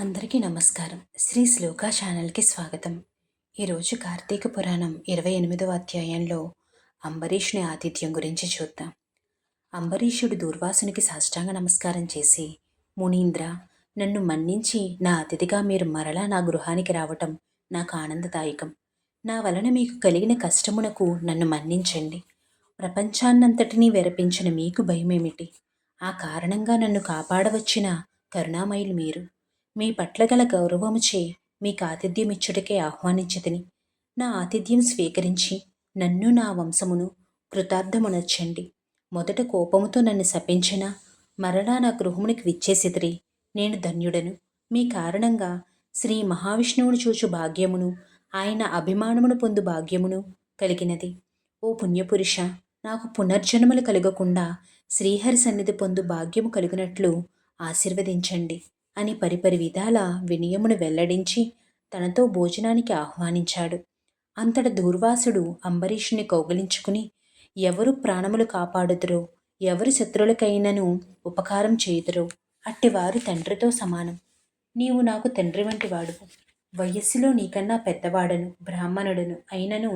అందరికీ నమస్కారం. శ్రీ శ్లోక ఛానల్కి స్వాగతం. ఈరోజు కార్తీక పురాణం ఇరవై ఎనిమిదవ అధ్యాయంలో అంబరీషుని ఆతిథ్యం గురించి చూద్దాం. అంబరీషుడు దూర్వాసునికి సాష్టాంగ నమస్కారం చేసి మునీంద్ర నన్ను మన్నించి నా అతిథిగా మీరు మరలా నా గృహానికి రావటం నాకు ఆనందదాయకం. నా వలన మీకు కలిగిన కష్టమునకు నన్ను మన్నించండి. ప్రపంచాన్నంతటినీ వెరపించిన మీకు భయమేమిటి? ఆ కారణంగా నన్ను కాపాడవచ్చిన కరుణామయులు మీరు. మీ పట్ల గల గౌరవముచే మీకు ఆతిథ్యమిచ్చుటకే ఆహ్వానించదని నా ఆతిథ్యం స్వీకరించి నన్ను నా వంశమును కృతార్థమునర్చండి. మొదట కోపముతో నన్ను శపించిన మరలా నా గృహమునికి విచ్చేసిదిరి నేను ధన్యుడను. మీ కారణంగా శ్రీ మహావిష్ణువును చూచు భాగ్యమును ఆయన అభిమానమును పొందు భాగ్యమును కలిగినది. ఓ పుణ్యపురుష నాకు పునర్జన్మలు కలగకుండా శ్రీహరి సన్నిధి పొందు భాగ్యము కలిగినట్లు ఆశీర్వదించండి. అని పరిపరి విధాల వినయమును వెల్లడించి తనతో భోజనానికి ఆహ్వానించాడు. అంతట దూర్వాసుడు అంబరీషుని కౌగలించుకుని ఎవరు ప్రాణములు కాపాడుదురో ఎవరు శత్రులకైనను ఉపకారం చేయుదురో అట్టివారు తండ్రితో సమానం. నీవు నాకు తండ్రి వంటి వాడువు వయస్సులో నీకన్నా పెద్దవాడను బ్రాహ్మణుడను అయినను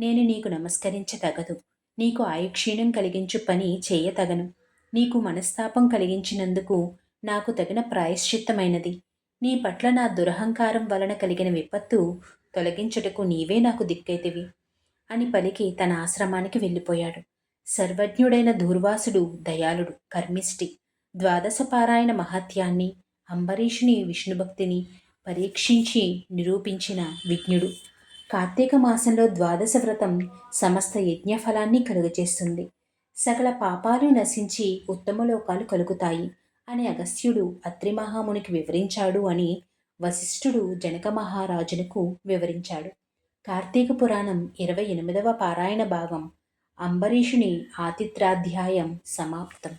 నేను నీకు నమస్కరించతగదు నీకు ఆయుక్షీణం కలిగించు పని చేయతగను. నీకు మనస్తాపం కలిగించినందుకు నాకు తగిన ప్రాయశ్చిత్తమైనది. నీ పట్ల నా దురహంకారం వలన కలిగిన విపత్తు తొలగించుటకు నీవే నాకు దిక్కైతివి. అని పలికి తన ఆశ్రమానికి వెళ్ళిపోయాడు. సర్వజ్ఞుడైన దూర్వాసుడు దయాళుడు కర్మిష్టి ద్వాదశ పారాయణ మహత్యాన్ని అంబరీషుని విష్ణుభక్తిని పరీక్షించి నిరూపించిన విజ్ఞుడు కార్తీక మాసంలో ద్వాదశ వ్రతం సమస్త యజ్ఞఫలాన్ని కలుగజేస్తుంది. సకల పాపాలు నశించి ఉత్తమ లోకాలు కలుగుతాయి. అని అగస్త్యుడు అత్రి మహామునికి వివరించాడు అని వశిష్ఠుడు జనక మహారాజునకు వివరించాడు. కార్తీక పురాణం ఇరవై ఎనిమిదవ పారాయణ భాగం అంబరీషుని ఆతిత్రాధ్యాయం సమాప్తం.